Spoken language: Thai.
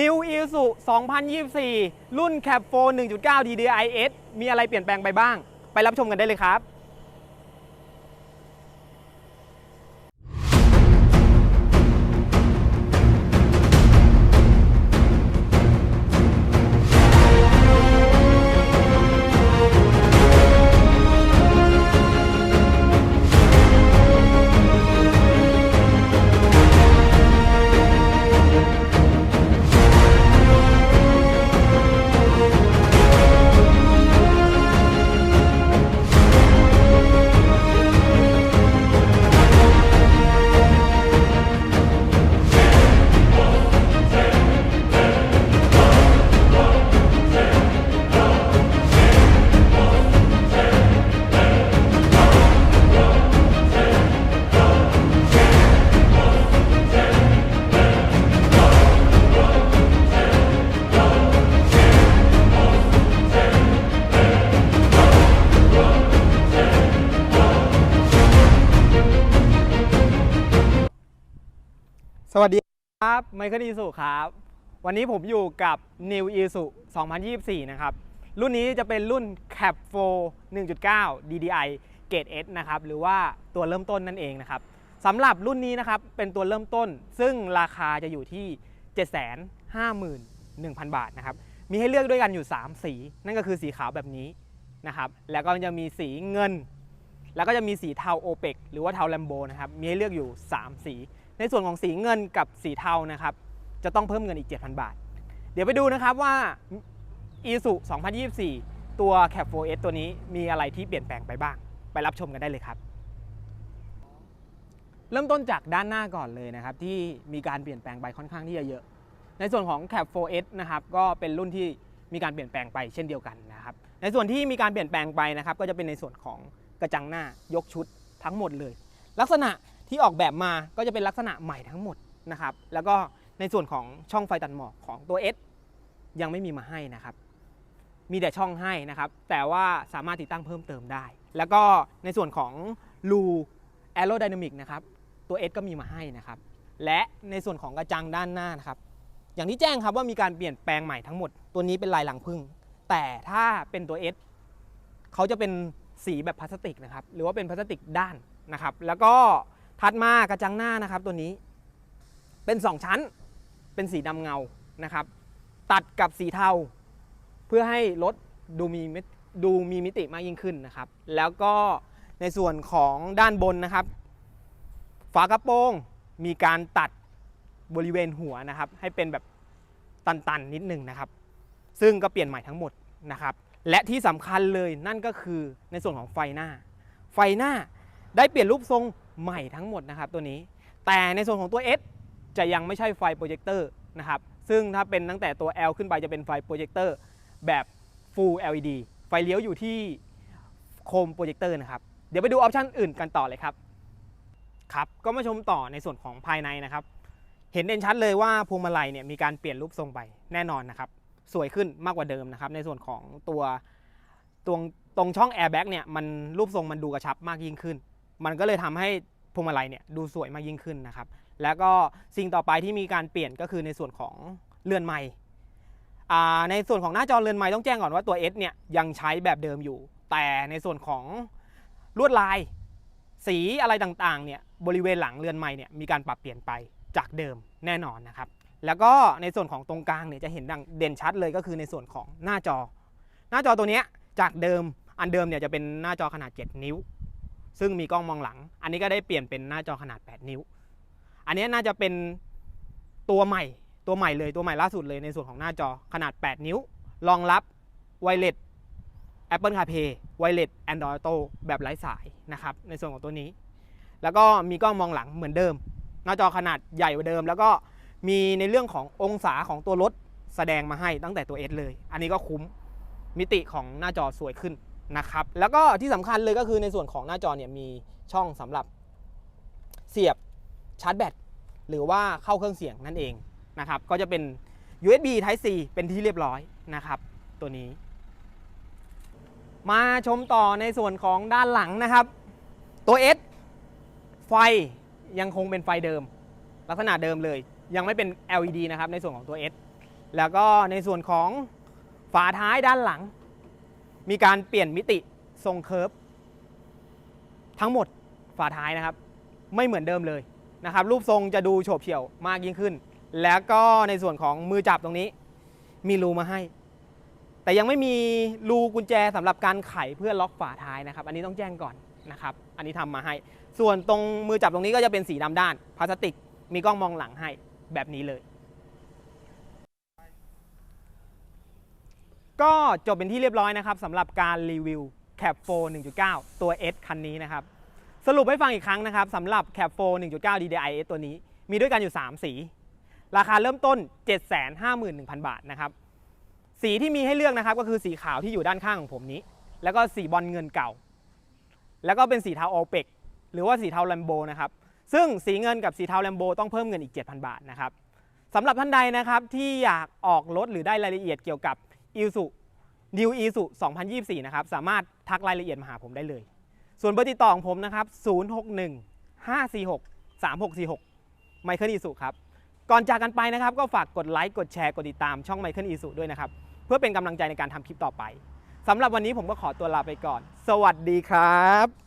New i s u 2024 รุ่น Cap 4 1.9 DDIS มีอะไรเปลี่ยนแปลงไปบ้าง ไปรับชมกันได้เลยครับ สวัสดีครับไมเคิลอีสุครับ วันนี้ผมอยู่กับ New Isuzu 2024 นะครับ รุ่นนี้จะเป็นรุ่น Cap 4 1.9 DDI Grade S นะครับ หรือว่าตัวเริ่มต้นนั่นเองนะครับสำหรับรุ่นนี้นะครับ เป็นตัวเริ่มต้น ซึ่งราคาจะอยู่ที่ 751,000 บาทนะครับ มีให้เลือกด้วยกันอยู่ 3 สี นั่นก็คือสีขาวแบบนี้นะครับ แล้วก็จะมีสีเงิน แล้วก็จะมีสีเทาโอเปกหรือว่าเทาแลมโบนะครับ มีให้เลือกอยู่ 3 สี ในส่วนของสีเงินกับสีเทานะครับจะต้องเพิ่มเงินอีก 7,000 บาท เดี๋ยวไปดูนะครับว่า i s u 2024 ตัว Cap 4S ตัวนี้มีอะไรที่เปลี่ยนแปลงไปบ้าง ไปรับชมกันได้เลยครับ เริ่มต้นจากด้านหน้าก่อนเลยนะครับ ที่มีการเปลี่ยนแปลงไปค่อนข้างที่จะเยอะ ในส่วนของ Cap 4S นะครับก็เป็นรุ่นที่มีการเปลี่ยนแปลงไปเช่นเดียวกันนะครับ ในส่วนที่มีการเปลี่ยนแปลงไปนะครับ ก็จะเป็นในส่วนของกระจังหน้ายกชุดทั้งหมดเลย ลักษณะ ที่ออกแบบมาก็จะเป็นลักษณะใหม่ทั้งหมดนะครับ แล้วก็ในส่วนของช่องไฟตัดหมอกของตัว S ยังไม่มีมาให้นะครับ มีแต่ช่องให้นะครับ แต่ว่าสามารถติดตั้งเพิ่มเติมได้ แล้วก็ในส่วนของรูแอโรไดนามิกนะครับ ตัว S ก็มีมาให้นะครับ และในส่วนของกระจังด้านหน้านะครับ อย่างที่แจ้งครับว่ามีการเปลี่ยนแปลงใหม่ทั้งหมด ตัวนี้เป็นลายหลังพึ่ง แต่ถ้าเป็นตัว S เขาจะเป็นสีแบบพลาสติกนะครับ หรือว่าเป็นพลาสติกด้านนะครับ แล้วก็ ถัดมากระจังหน้านะครับตัวนี้ เป็น 2 ชั้น เป็นสีดำเงานะครับ ตัดกับสีเทา เพื่อให้รถดูมีมิตดูมีมิติมากยิ่งขึ้นนะครับ แล้วก็ในส่วนของด้านบนนะครับ ฝากระโปรงมีการตัดบริเวณหัวนะครับ ให้เป็นแบบตันๆนิดหนึงนะครับ ซึ่งก็เปลี่ยนใหม่ทั้งหมดนะครับ และที่สำคัญเลยนั่นก็คือในส่วนของไฟหน้า ไฟหน้าได้เปลี่ยนรูปทรง ใหม่ทั้งหมดนะครับตัวนี้ แต่ในส่วนของตัว S จะยังไม่ใช่ไฟโปรเจคเตอร์นะครับซึ่งถ้าเป็นตั้งแต่ตัว L ขึ้นไปจะเป็นไฟโปรเจคเตอร์แบบ Full LED ไฟเลี้ยวอยู่ที่โคมโปรเจคเตอร์นะครับ เดี๋ยวไปดูออปชันอื่นกันต่อเลยครับครับ ก็มาชมต่อในส่วนของภายในนะครับ เห็นเด่นชัดเลยว่าพวงมาลัยเนี่ยมีการเปลี่ยนรูปทรงไปแน่นอนนะครับ สวยขึ้นมากกว่าเดิมนะครับ ในส่วนของตัวตรงตรงช่องแอร์แบ็กเนี่ยมันรูปทรงมันดูกระชับมากยิ่งขึ้น มันก็เลยทำให้พวงมาลัยเนี่ยดูสวยมากยิ่งขึ้นนะครับ แล้วก็สิ่งต่อไปที่มีการเปลี่ยนก็คือในส่วนของเรือนไม้ในส่วนของหน้าจอเรือนไม้ต้องแจ้งก่อนว่าตัว S เนี่ยยังใช้แบบเดิมอยู่ แต่ในส่วนของลวดลาย สีอะไรต่างๆเนี่ยบริเวณหลังเรือนไม้เนี่ยมีการปรับเปลี่ยนไปจากเดิมแน่นอนนะครับ แล้วก็ในส่วนของตรงกลางเนี่ยจะเห็นดังเด่นชัดเลยก็คือในส่วนของหน้าจอ หน้าจอตัวเนี้ยจากเดิมอันเดิมเนี่ยจะเป็นหน้าจอขนาด 7 นิ้ว ซึ่งมีกล้องมองหลัง อันนี้ก็ได้เปลี่ยนเป็นหน้าจอขนาด 8 นิ้ว อันนี้น่าจะเป็นตัวใหม่ ตัวใหม่เลย ตัวใหม่ล่าสุดเลยในส่วนของหน้าจอขนาด 8 นิ้ว รองรับไวเลส Apple CarPlay ไวเลส Android Auto แบบไร้สายนะครับ ในส่วนของตัวนี้ แล้วก็มีกล้องมองหลังเหมือนเดิม หน้าจอขนาดใหญ่กว่าเดิม แล้วก็มีในเรื่องขององศาของตัวรถแสดงมาให้ตั้งแต่ตัว S เลย อันนี้ก็คุ้มมิติของหน้าจอสวยขึ้น นะครับแล้วก็ที่สำคัญเลยก็คือในส่วนของหน้าจอเนี่ยมีช่องสำหรับเสียบชาร์จแบตหรือว่าเข้าเครื่องเสียงนั่นเองนะครับก็จะเป็น USB Type C เป็นที่เรียบร้อยนะครับ ตัวนี้ มาชมต่อในส่วนของด้านหลังนะครับ ตัว S ไฟยังคงเป็นไฟเดิม ลักษณะเดิมเลย ยังไม่เป็น LED นะครับในส่วนของตัว S แล้วก็ในส่วนของฝาท้ายด้านหลัง มีการเปลี่ยนมิติทรงเคิร์ฟทั้งหมดฝาท้ายนะครับ ไม่เหมือนเดิมเลยนะครับ รูปทรงจะดูโฉบเฉี่ยวมากยิ่งขึ้น แล้วก็ในส่วนของมือจับตรงนี้ มีรูมาให้ แต่ยังไม่มีรูกุญแจสำหรับการไขเพื่อล็อกฝาท้ายนะครับ อันนี้ต้องแจ้งก่อนนะครับ อันนี้ทำมาให้ ส่วนตรงมือจับตรงนี้ก็จะเป็นสีดำด้านพลาสติก มีกล้องมองหลังให้แบบนี้เลย ก็จบเป็นที่เรียบร้อยนะครับสำหรับการรีวิว Cap 4 1.9 ตัว S คันนี้นะครับ สรุปให้ฟังอีกครั้งนะครับสำหรับ Cap 4 1.9 DDI S ตัวนี้ มีด้วยกันอยู่ 3 สี ราคาเริ่มต้น 751,000 บาทนะครับ สีที่มีให้เลือกนะครับก็คือสีขาวที่อยู่ด้านข้างของผมนี้ แล้วก็สีบอลเงินเก่า แล้วก็เป็นสีเทาโอเปกหรือว่าสีเทาแลมโบนะครับ ซึ่งสีเงินกับสีเทาแลมโบต้องเพิ่มเงินอีก 7,000 บาทนะครับสำหรับท่านใดนะครับที่อยากออกรถหรือได้รายละเอียดเกี่ยวกับ อิสุนิวอีสุ2024 นะครับ สามารถทักรายละเอียดมาหาผมได้เลย ส่วนเบอร์ติดต่อของผมนะครับ 061 546 3646 ไมเคิลอีสุครับ ก่อนจากกันไปนะครับ ก็ฝากกดไลค์กดแชร์กดติดตามช่องไมเคิลอีสุด้วยนะครับ เพื่อเป็นกำลังใจในการทำคลิปต่อไปสำหรับวันนี้ผมก็ขอตัวลาไปก่อน สวัสดีครับ